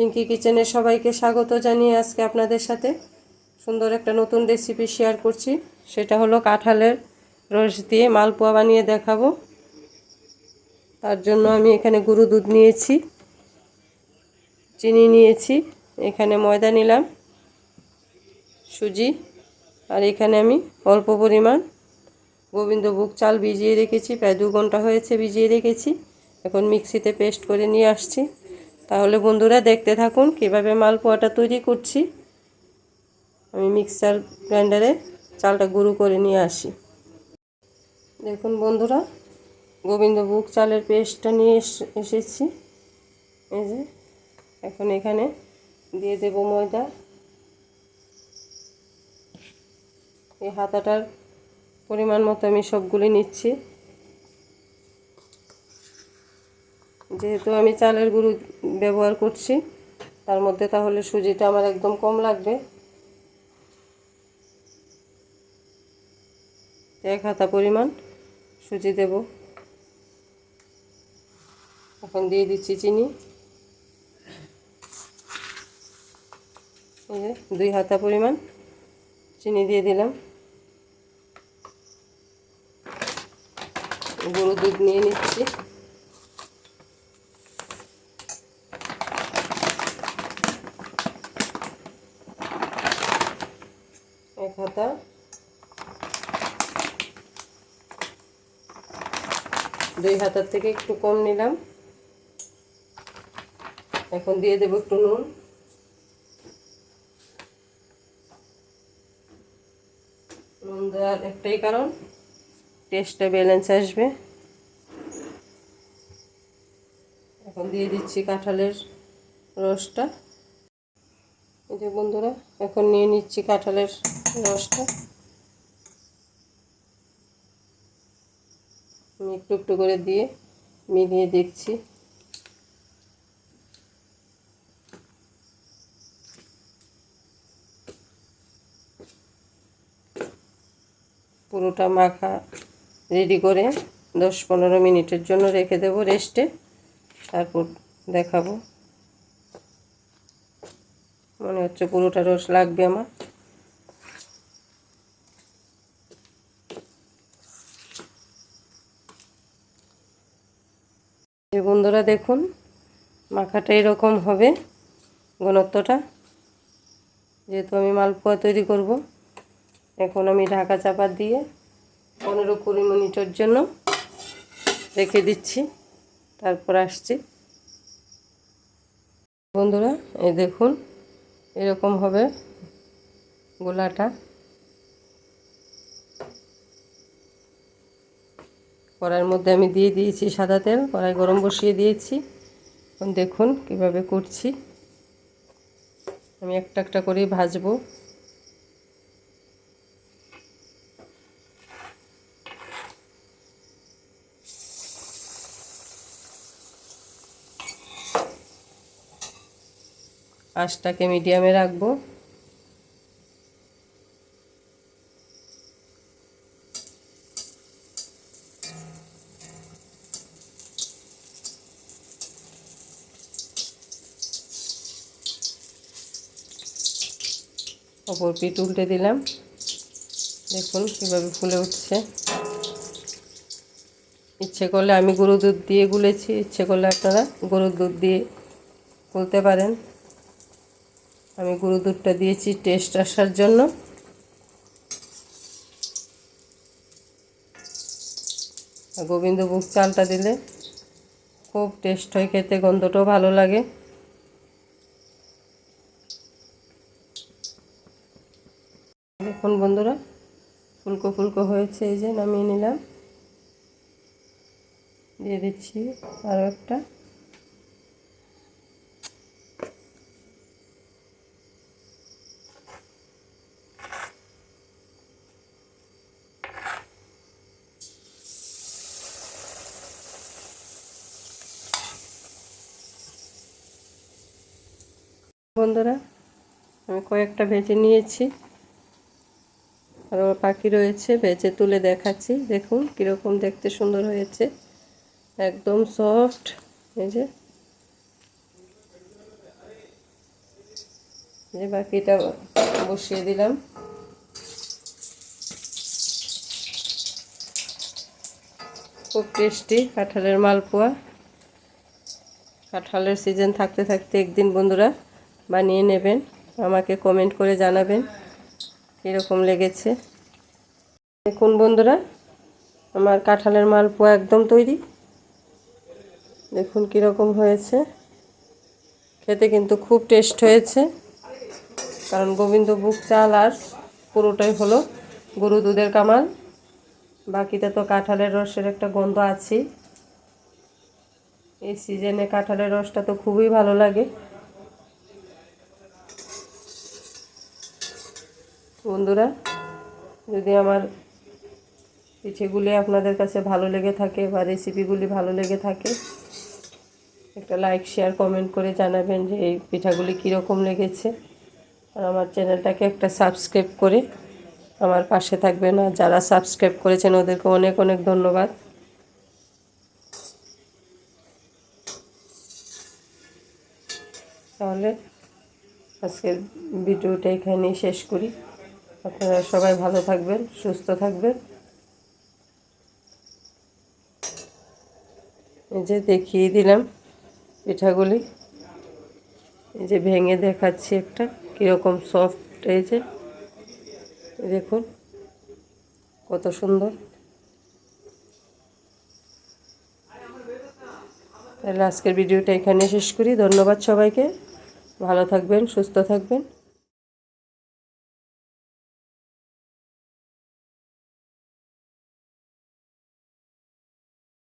পিঙ্কি কিচেনে সবাইকে স্বাগত জানিয়ে আজকে আপনাদের সাথে সুন্দর একটা নতুন রেসিপি শেয়ার করছি। সেটা হলো কাঁঠালের রস দিয়ে মালপোয়া বানিয়ে দেখাবো। তার জন্য আমি এখানে গরু দুধ নিয়েছি, চিনি নিয়েছি, এখানে ময়দা নিলাম, সুজি, আর এখানে আমি অল্প পরিমাণ গোবিন্দভোগ চাল ভিজিয়ে রেখেছি, প্রায় দু ঘণ্টা হয়েছে ভিজিয়ে রেখেছি। এখন মিক্সিতে পেস্ট করে নিয়ে আসছি। তাহলে বন্ধুরা দেখতে থাকুন কীভাবে মালপোয়াটা তৈরি করছি। আমি মিক্সার গ্রাইন্ডারে চালটা গুঁড়ো করে নিয়ে আসি। দেখুন বন্ধুরা, গোবিন্দভোগ চালের পেস্টটা নিয়ে এসেছি। এই যে, এখন এখানে দিয়ে দেব ময়দা। এই হাতাটার পরিমাণ মতো আমি সবগুলি নিচ্ছি। যেহেতু আমি চালের গুঁড়ো ব্যবহার করছি, তার মধ্যে তাহলে সুজিটা আমার একদম কম লাগবে। এক হাতা পরিমাণ সুজি দেব। এখন দিয়ে দিচ্ছি চিনি। দুই হাতা পরিমাণ চিনি দিয়ে দিলাম। গরু দুধ নিয়ে নিচ্ছি। হাতা দুই হাতার থেকে একটু কম নিলাম। এখন দিয়ে দেবো একটু নুন। নুন দেওয়ার একটাই কারণ টেস্টটা ব্যালেন্স আসবে। এখন দিয়ে দিচ্ছি কাঁঠালের রসটা। এই যে বন্ধুরা, এখন নিয়ে নিচ্ছি কাঁঠালের রসটা আমি একটু একটু করে দিয়ে মিলিয়ে দেখছি। পুরোটা মাখা রেডি করে দশ পনেরো মিনিটের জন্য রেখে দেব রেস্টে। তারপর দেখাবো। মনে হচ্ছে পুরোটা রস লাগবে আমার যে বন্ধুরা দেখুন, মাখাটা এরকম হবে ঘনত্বটা। যেহেতু আমি মালপোয়া তৈরি করব, এখন আমি ঢাকা চাপা দিয়ে পনেরো কুড়ি মিনিটের জন্য রেখে দিচ্ছি, তারপর আসছি। বন্ধুরা, এই দেখুন, এরকম হবে গোলাটা। কড়াইয়ের মধ্যে আমি দিয়ে দিয়েছি সাদা তেল, কড়াই গরম বসিয়ে দিয়েছি। এখন দেখুন কীভাবে করছি। আমি একটা একটা করেই ভাজবো। আঁচটাকে মিডিয়ামে রাখব। অপর পিঠ উল্টে দিলাম। দেখুন কীভাবে ফুলে উঠছে। ইচ্ছে করলে আমি গরু দুধ দিয়ে গুলেছি। ইচ্ছে করলে আপনারা গরুর দুধ দিয়ে গুলতে পারেন। আমি গরু দুধটা দিয়েছি টেস্ট আসার জন্য। গোবিন্দভোগ চালটা দিলে খুব টেস্ট হয়, খেতে, গন্ধটাও ভালো লাগে। দেখুন বন্ধুরা, ফুলকো ফুলকো হয়েছে, এই যে নামিয়ে নিলাম। দিয়ে দিচ্ছি আরও একটা। বন্ধুরা, আমি কয়েকটা ভেজে নিয়েছি। আরও পাখি রয়েছে, ভেজে তুলে দেখাচ্ছি। দেখুন কীরকম দেখতে সুন্দর হয়েছে। একদম সফট এই যে। যে বাকিটা বসিয়ে দিলাম। খুব টেস্টি কাঁঠালের মালপোয়া। কাঁঠালের সিজন থাকতে থাকতে একদিন বন্ধুরা বানিয়ে নেবেন। আমাকে কমেন্ট করে জানাবেন কীরকম লেগেছে। দেখুন বন্ধুরা, আমার কাঁঠালের মালপোয়া একদম তৈরি। দেখুন কীরকম হয়েছে। খেতে কিন্তু খুব টেস্ট হয়েছে। কারণ গোবিন্দভোগ চাল আর পুরোটাই হলো গরু দুধের কামাল। বাকিটা তো কাঁঠালের রসের একটা গন্ধ আছে এই সিজনে কাঁঠালের রসটা তো খুবই ভালো লাগে। বন্ধুরা, যদি আমার পিঠেগুলি আপনাদের কাছে ভালো লেগে থাকে বা রেসিপিগুলি ভালো লেগে থাকে, একটা লাইক শেয়ার কমেন্ট করে জানাবেন যে এই পিঠাগুলি কীরকম লেগেছে। আর আমার চ্যানেলটাকে একটা সাবস্ক্রাইব করে আমার পাশে থাকবেন। আর যারা সাবস্ক্রাইব করেছেন, ওদেরকে অনেক অনেক ধন্যবাদ। তাহলে আজকের ভিডিওটা এখানেই শেষ করি। আপনারা সবাই ভালো থাকবেন, সুস্থ থাকবেন। এই যে দেখিয়ে দিলাম পিঠাগুলি। এই যে ভেঙে দেখাচ্ছি একটা, কীরকম সফট এই যে। দেখুন, কত সুন্দর। তাহলে আজকের ভিডিওটা এখানে শেষ করি। ধন্যবাদ সবাইকে। ভালো থাকবেন, সুস্থ থাকবেন।